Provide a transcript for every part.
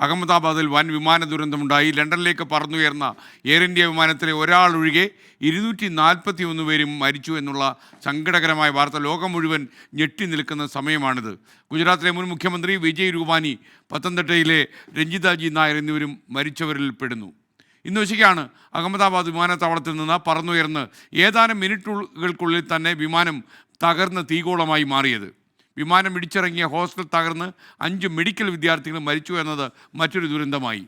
അഹമ്മദാബാദിൽ വൻ വിമാന ദുരന്തമുണ്ടായി. ലണ്ടനിലേക്ക് പറന്നുയർന്ന എയർ ഇന്ത്യ വിമാനത്തിലെ ഒരാൾ ഒഴികെ ഇരുന്നൂറ്റി നാൽപ്പത്തി ഒന്ന് പേരും മരിച്ചു എന്നുള്ള സങ്കടകരമായ വാർത്ത ലോകം മുഴുവൻ ഞെട്ടി നിൽക്കുന്ന സമയമാണിത്. ഗുജറാത്തിലെ മുൻ മുഖ്യമന്ത്രി വിജയ് രൂപാനി പത്തനംതിട്ടയിലെ രഞ്ജിതാജി നായർ എന്നിവരും മരിച്ചവരിൽ പെടുന്നു. ഇന്ന് ഉച്ചയ്ക്കാണ് അഹമ്മദാബാദ് വിമാനത്താവളത്തിൽ നിന്ന് പറന്നുയർന്ന് ഏതാനും മിനിറ്റുകൾക്കുള്ളിൽ തന്നെ വിമാനം തകർന്ന് തീകോളമായി മാറിയത്. വിമാനം ഇടിച്ചിറങ്ങിയ ഹോസ്റ്റൽ തകർന്ന് അഞ്ച് മെഡിക്കൽ വിദ്യാർത്ഥികൾ മരിച്ചു എന്നത് മറ്റൊരു ദുരന്തമായി.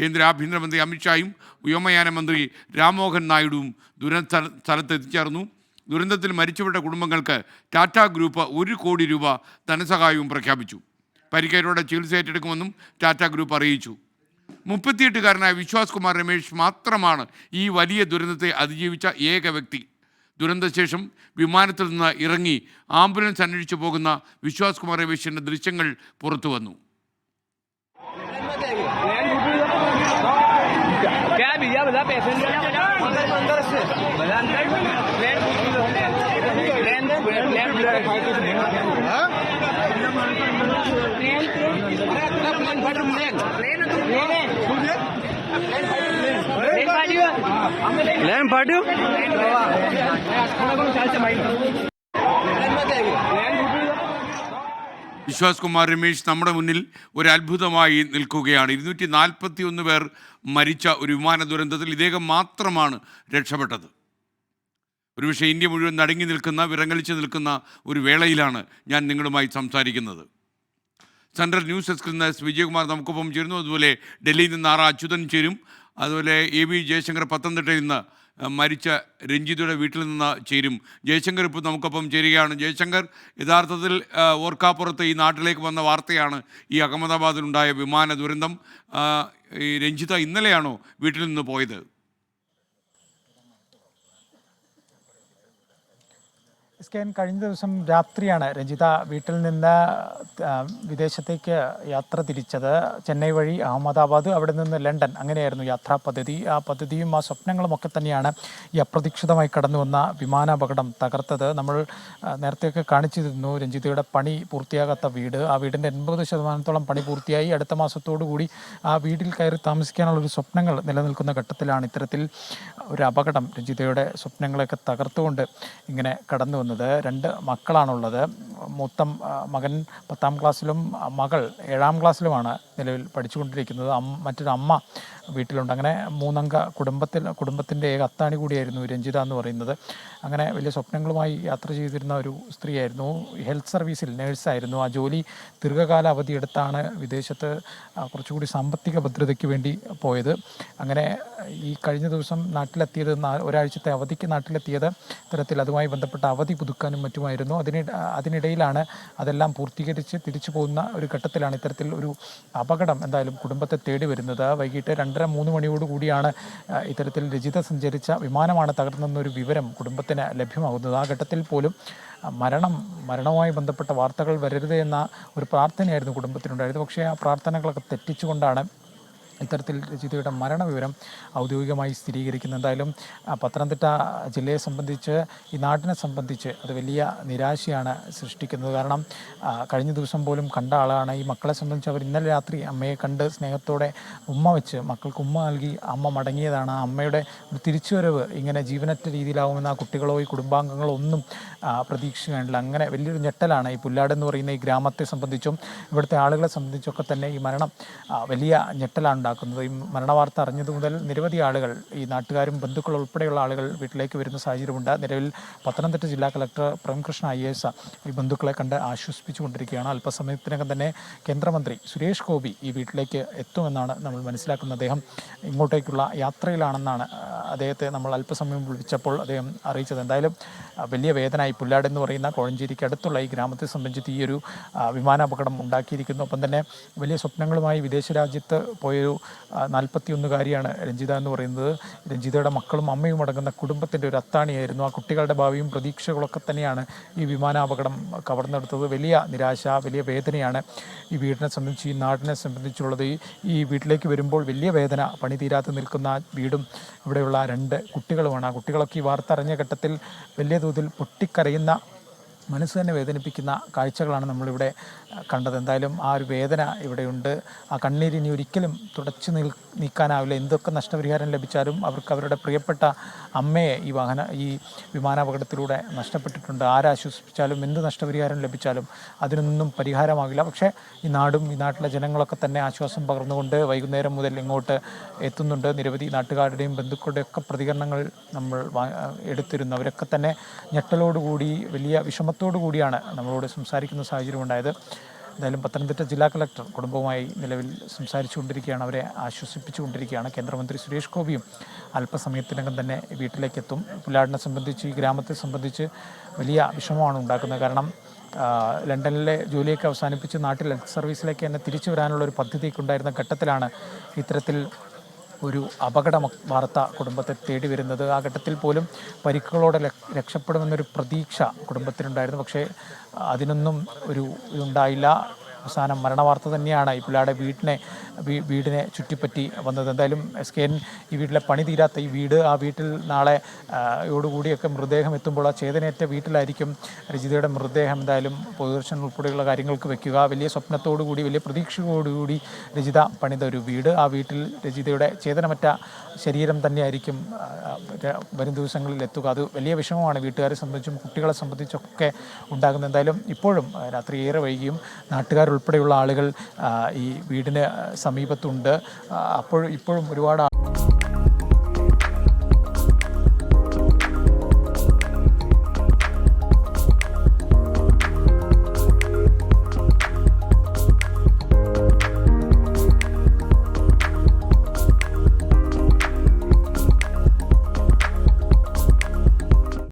കേന്ദ്ര ആഭ്യന്തരമന്ത്രി അമിത്ഷായും വ്യോമയാന മന്ത്രി രാംമോഹൻ നായിഡുവും ദുരന്ത സ്ഥല- സ്ഥലത്ത് എത്തിച്ചേർന്നു ദുരന്തത്തിൽ മരിച്ചവരുടെ കുടുംബങ്ങൾക്ക് ടാറ്റ ഗ്രൂപ്പ് ഒരു കോടി രൂപ ധനസഹായവും പ്രഖ്യാപിച്ചു. പരിക്കേറ്റവരുടെ ചികിത്സ ഏറ്റെടുക്കുമെന്നും ടാറ്റ ഗ്രൂപ്പ് അറിയിച്ചു. മുപ്പത്തിയെട്ടുകാരനായ വിശ്വാസ് കുമാർ രമേശ് മാത്രമാണ് ഈ വലിയ ദുരന്തത്തെ അതിജീവിച്ച ഏക വ്യക്തി. ദുരന്തശേഷം വിമാനത്തിൽ നിന്ന് ഇറങ്ങി ആംബുലൻസ് അന്വേഷിച്ചു പോകുന്ന വിശ്വാസ് കുമാർ രമേശിൻ്റെ ദൃശ്യങ്ങൾ പുറത്തു വന്നു क्या भैया बता पैसेंजर अंदर अंदर से अंदर प्लेन प्लेन प्लेन land ಪಾಟು വിശ്വാസ് കുമാർ രമേശ് നമ്മുടെ മുന്നിൽ ഒരു അത്ഭുതമായി നിൽക്കുകയാണ്. ഇരുന്നൂറ്റി നാൽപ്പത്തി ഒന്ന് പേർ മരിച്ച ഒരു വിമാന ദുരന്തത്തിൽ ഇദ്ദേഹം മാത്രമാണ് രക്ഷപ്പെട്ടത്. ഒരുപക്ഷെ ഇന്ത്യ മുഴുവൻ നടുങ്ങി നിൽക്കുന്ന വിറങ്ങലിച്ച് നിൽക്കുന്ന ഒരു വേളയിലാണ് ഞാൻ നിങ്ങളുമായി സംസാരിക്കുന്നത്. സെൻട്രൽ ന്യൂസ് ഡെസ്കിൽ നിന്ന് എസ്. വിജയകുമാർ നമുക്കൊപ്പം ചേരുന്നു. അതുപോലെ ഡൽഹിയിൽ നിന്ന് ആറ് അച്യുതൻ ചേരും. അതുപോലെ എ വി ജയശങ്കർ പത്തനംതിട്ടയിൽ നിന്ന് മരിച്ച രഞ്ജിതയുടെ വീട്ടിൽ നിന്ന് ചേരും. ജയശങ്കർ ഇപ്പോൾ നമുക്കൊപ്പം ചേരുകയാണ്. ജയശങ്കർ യഥാർത്ഥത്തിൽ ഓർക്കാപ്പുറത്ത് ഈ നാട്ടിലേക്ക് വന്ന വാർത്തയാണ് ഈ അഹമ്മദാബാദിലുണ്ടായ വിമാന ദുരന്തം. രഞ്ജിത ഇന്നലെയാണോ വീട്ടിൽ നിന്ന് പോയത്? എസ് കെ കഴിഞ്ഞ ദിവസം രാത്രിയാണ് രഞ്ജിത വീട്ടിൽ നിന്ന് വിദേശത്തേക്ക് യാത്ര തിരിച്ചത്. ചെന്നൈ വഴി അഹമ്മദാബാദ് അവിടെ നിന്ന് ലണ്ടൻ. അങ്ങനെയായിരുന്നു യാത്രാ പദ്ധതി. ആ പദ്ധതിയും ആ സ്വപ്നങ്ങളും ഒക്കെ തന്നെയാണ് ഈ അപ്രതീക്ഷിതമായി കടന്നു വന്ന വിമാനാപകടം തകർത്തത്. നമ്മൾ നേരത്തെയൊക്കെ കാണിച്ചിരുന്നു രഞ്ജിതയുടെ പണി പൂർത്തിയാകാത്ത വീട്. ആ വീടിന്റെ എൺപത് ശതമാനത്തോളം പണി പൂർത്തിയായി. അടുത്ത കൂടി ആ വീട്ടിൽ കയറി താമസിക്കാനുള്ള ഒരു സ്വപ്നങ്ങൾ നിലനിൽക്കുന്ന ഘട്ടത്തിലാണ് ഇത്തരത്തിൽ ഒരു അപകടം രഞ്ജിതയുടെ സ്വപ്നങ്ങളൊക്കെ തകർത്തുകൊണ്ട് ഇങ്ങനെ കടന്നു വന്നത്. രണ്ട് മക്കളാണുള്ളത്. മൂത്ത മകൻ പത്താം ക്ലാസ്സിലും മകൾ ഏഴാം ക്ലാസ്സിലുമാണ് നിലവിൽ പഠിച്ചുകൊണ്ടിരിക്കുന്നത്. അമ്മ മറ്റൊരു അമ്മ വീട്ടിലുണ്ട്. അങ്ങനെ മൂന്നംഗ കുടുംബത്തിൽ കുടുംബത്തിന്റെ ഏക അത്താണി കൂടിയായിരുന്നു രഞ്ജിത എന്ന് പറയുന്നത്. അങ്ങനെ വലിയ സ്വപ്നങ്ങളുമായി യാത്ര ചെയ്തിരുന്ന ഒരു സ്ത്രീയായിരുന്നു. ഹെൽത്ത് സർവീസിൽ നേഴ്സായിരുന്നു. ആ ജോലി ദീർഘകാല അവധിയെടുത്താണ് വിദേശത്ത് കുറച്ചുകൂടി സാമ്പത്തിക ഭദ്രതയ്ക്ക് വേണ്ടി പോയത്. അങ്ങനെ ഈ കഴിഞ്ഞ ദിവസം നാട്ടിലെത്തിയത് ഒരാഴ്ചത്തെ അവധിക്ക് നാട്ടിലെത്തിയത് ഇത്തരത്തിൽ അതുമായി ബന്ധപ്പെട്ട അവധി പുതുക്കാനും മറ്റുമായിരുന്നു. അതിനി അതിനിടയിലാണ് അതെല്ലാം പൂർത്തീകരിച്ച് തിരിച്ചു പോകുന്ന ഒരു ഘട്ടത്തിലാണ് ഇത്തരത്തിൽ ഒരു അപകടം എന്തായാലും കുടുംബത്തെ തേടി വരുന്നത്. വൈകിട്ട് രണ്ടര മൂന്ന് മണിയോട് കൂടിയാണ് ഇത്തരത്തിൽ രജിത സഞ്ചരിച്ച വിമാനമാണ് തകർന്നെന്നൊരു വിവരം കുടുംബത്തിന് ലഭ്യമാകുന്നത്. ആ ഘട്ടത്തിൽ പോലും മരണം മരണവുമായി ബന്ധപ്പെട്ട വാർത്തകൾ വരരുത് എന്ന ഒരു പ്രാർത്ഥനയായിരുന്നു കുടുംബത്തിനുണ്ടായത് പക്ഷേ ആ പ്രാർത്ഥനകളൊക്കെ തെറ്റിച്ചുകൊണ്ടാണ് ഇത്തരത്തിൽ ജിതയുടെ മരണവിവരം ഔദ്യോഗികമായി സ്ഥിരീകരിക്കുന്നു. എന്തായാലും പത്തനംതിട്ട ജില്ലയെ സംബന്ധിച്ച് ഈ നാട്ടിനെ സംബന്ധിച്ച് അത് വലിയ നിരാശയാണ് സൃഷ്ടിക്കുന്നത്. കാരണം കഴിഞ്ഞ ദിവസം പോലും കണ്ട ആളാണ്. ഈ മക്കളെ സംബന്ധിച്ച് അവർ ഇന്നലെ രാത്രി അമ്മയെ കണ്ട് സ്നേഹത്തോടെ ഉമ്മ വെച്ച് മക്കൾക്ക് ഉമ്മ നൽകി അമ്മ മടങ്ങിയതാണ്. ആ അമ്മയുടെ ഒരു തിരിച്ചുവരവ് ഇങ്ങനെ ജീവനറ്റ രീതിയിലാവുമെന്ന് ആ കുട്ടികളോ ഈ കുടുംബാംഗങ്ങളോ ഒന്നും പ്രതീക്ഷിക്കാനില്ല. അങ്ങനെ വലിയൊരു ഞെട്ടലാണ് ഈ പുല്ലാട് എന്ന് പറയുന്ന ഈ ഗ്രാമത്തെ സംബന്ധിച്ചും ഇവിടുത്തെ ആളുകളെ സംബന്ധിച്ചൊക്കെ തന്നെ ഈ മരണം വലിയ ഞെട്ടലാണ്. ഉണ്ടാക്കുന്നത്. ഈ മരണവാർത്ത അറിഞ്ഞത് മുതൽ നിരവധി ആളുകൾ ഈ നാട്ടുകാരും ബന്ധുക്കൾ ഉൾപ്പെടെയുള്ള ആളുകൾ വീട്ടിലേക്ക് വരുന്ന സാഹചര്യമുണ്ട്. നിലവിൽ പത്തനംതിട്ട ജില്ലാ കളക്ടർ പ്രേംകൃഷ്ണ ഐ എസ് ഈ ബന്ധുക്കളെ കണ്ട് ആശ്വസിപ്പിച്ചുകൊണ്ടിരിക്കുകയാണ്. അല്പസമയത്തിനകം തന്നെ കേന്ദ്രമന്ത്രി സുരേഷ് ഗോപി ഈ വീട്ടിലേക്ക് എത്തുമെന്നാണ് നമ്മൾ മനസ്സിലാക്കുന്നത്. അദ്ദേഹം ഇങ്ങോട്ടേക്കുള്ള യാത്രയിലാണെന്നാണ് അദ്ദേഹത്തെ നമ്മൾ അല്പസമയം വിളിച്ചപ്പോൾ അദ്ദേഹം അറിയിച്ചത് എന്തായാലും വലിയ വേദന ഈ പുല്ലാട് എന്ന് പറയുന്ന കോഴഞ്ചേരിക്ക് അടുത്തുള്ള ഈ ഗ്രാമത്തെ സംബന്ധിച്ച് ഈ ഒരു വിമാനാപകടം ഉണ്ടാക്കിയിരിക്കുന്നു. ഒപ്പം തന്നെ വലിയ സ്വപ്നങ്ങളുമായി വിദേശ രാജ്യത്ത് പോയൊരു നാൽപ്പത്തിയൊന്നുകാരിയാണ് രഞ്ജിത എന്ന് പറയുന്നത്. രഞ്ജിതയുടെ മക്കളും അമ്മയും അടങ്ങുന്ന കുടുംബത്തിന്റെ ഒരു അത്താണിയായിരുന്നു. ആ കുട്ടികളുടെ ഭാവിയും പ്രതീക്ഷകളൊക്കെ തന്നെയാണ് ഈ വിമാനാപകടം കവർന്നെടുത്തത്. വലിയ നിരാശ വലിയ വേദനയാണ് ഈ വീടിനെ സംബന്ധിച്ച് ഈ നാടിനെ സംബന്ധിച്ചുള്ളത്. ഈ വീട്ടിലേക്ക് വരുമ്പോൾ വലിയ വേദന പണി തീരാതെ നിൽക്കുന്ന വീടും ഇവിടെയുള്ള രണ്ട് കുട്ടികളുമാണ്. ആ കുട്ടികളൊക്കെ ഈ വാർത്ത അറിഞ്ഞ ഘട്ടത്തിൽ വലിയ തോതിൽ പൊട്ടിക്കരയുന്ന മനസ്സ് തന്നെ വേദനിപ്പിക്കുന്ന കാഴ്ചകളാണ് നമ്മളിവിടെ കണ്ടത്. എന്തായാലും ആ ഒരു വേദന ഇവിടെയുണ്ട്. ആ കണ്ണീര് ഇനി ഒരിക്കലും തുടച്ചു നിൽ നീക്കാനാവില്ല. എന്തൊക്കെ നഷ്ടപരിഹാരം ലഭിച്ചാലും അവർക്ക് അവരുടെ പ്രിയപ്പെട്ട അമ്മയെ ഈ വാഹന ഈ വിമാനാപകടത്തിലൂടെ നഷ്ടപ്പെട്ടിട്ടുണ്ട്. ആരാശ്വസിപ്പിച്ചാലും എന്ത് നഷ്ടപരിഹാരം ലഭിച്ചാലും അതിനൊന്നും പരിഹാരമാകില്ല. പക്ഷേ ഈ നാടും ഈ നാട്ടിലെ ജനങ്ങളൊക്കെ തന്നെ ആശ്വാസം പകർന്നുകൊണ്ട് വൈകുന്നേരം മുതൽ ഇങ്ങോട്ട് എത്തുന്നുണ്ട്. നിരവധി നാട്ടുകാരുടെയും ബന്ധുക്കളുടെയൊക്കെ പ്രതികരണങ്ങൾ നമ്മൾ എടുത്തിരുന്നു. അവരൊക്കെ തന്നെ ഞെട്ടലോടുകൂടി വലിയ വിഷമത്തോടു കൂടിയാണ് നമ്മളോട് സംസാരിക്കുന്ന സാഹചര്യം ഉണ്ടായത്. എന്തായാലും പത്തനംതിട്ട ജില്ലാ കളക്ടർ കുടുംബവുമായി നിലവിൽ സംസാരിച്ചുകൊണ്ടിരിക്കുകയാണ്. അവരെ ആശ്വസിപ്പിച്ചുകൊണ്ടിരിക്കുകയാണ്. കേന്ദ്രമന്ത്രി സുരേഷ് ഗോപിയും അല്പസമയത്തിനകം തന്നെ വീട്ടിലേക്ക് എത്തും പുല്ലാടിനെ സംബന്ധിച്ച് ഈ ഗ്രാമത്തെ സംബന്ധിച്ച് വലിയ വിഷമമാണ് ഉണ്ടാക്കുന്നത്. കാരണം ലണ്ടനിലെ ജോലിയൊക്കെ അവസാനിപ്പിച്ച് നാട്ടിൽ സർവീസിലേക്ക് തന്നെ തിരിച്ചു വരാനുള്ള ഒരു പദ്ധതിയൊക്കെ ഉണ്ടായിരുന്ന ഘട്ടത്തിലാണ് ഇത്തരത്തിൽ ഒരു അപകട വാർത്ത കുടുംബത്തെ തേടി വരുന്നത്. ആ ഘട്ടത്തിൽ പോലും പരിക്കുകളോടെ രക്ഷപ്പെടുമെന്നൊരു പ്രതീക്ഷ കുടുംബത്തിനുണ്ടായിരുന്നു. പക്ഷേ അതിനൊന്നും ഒരു ഇതുണ്ടായില്ല. അവസാനം മരണവാർത്ത തന്നെയാണ് ഈ പിള്ളേരുടെ വീട്ടിനെ വീടിനെ ചുറ്റിപ്പറ്റി വന്നത്. എന്തായാലും എസ് കെ എൻ ഈ വീട്ടിലെ പണി തീരാത്ത ഈ വീട് ആ വീട്ടിൽ നാളെ യോടുകൂടിയൊക്കെ മൃതദേഹം എത്തുമ്പോൾ ആ ചേതനേറ്റ വീട്ടിലായിരിക്കും രജിതയുടെ മൃതദേഹം. എന്തായാലും പൊതുദർശനം ഉൾപ്പെടെയുള്ള കാര്യങ്ങൾക്ക് വെക്കുക. വലിയ സ്വപ്നത്തോടുകൂടി വലിയ പ്രതീക്ഷയോടുകൂടി രജിത പണിത ഒരു വീട്. ആ വീട്ടിൽ രജിതയുടെ ചേതനമറ്റ ശരീരം തന്നെയായിരിക്കും വരും ദിവസങ്ങളിൽ എത്തുക. അത് വലിയ വിഷമമാണ് വീട്ടുകാരെ സംബന്ധിച്ചും കുട്ടികളെ സംബന്ധിച്ചൊക്കെ ഉണ്ടാകുന്ന എന്തായാലും ഇപ്പോഴും രാത്രി ഏറെ വൈകിയും നാട്ടുകാരുൾപ്പെടെയുള്ള ആളുകൾ ഈ വീടിന് സമീപത്തുണ്ട്. അപ്പോൾ ഇപ്പോഴും ഒരുപാട്